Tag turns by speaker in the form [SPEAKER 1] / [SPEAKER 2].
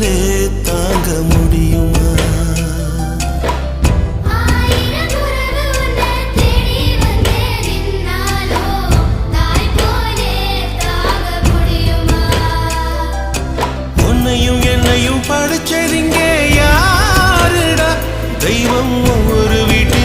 [SPEAKER 1] என்னாலே தாங்க முடியுமா? உன்னையும் என்னையும் படிச்சதிங்க யாருடா? தெய்வம் ஒவ்வொரு வீட்டு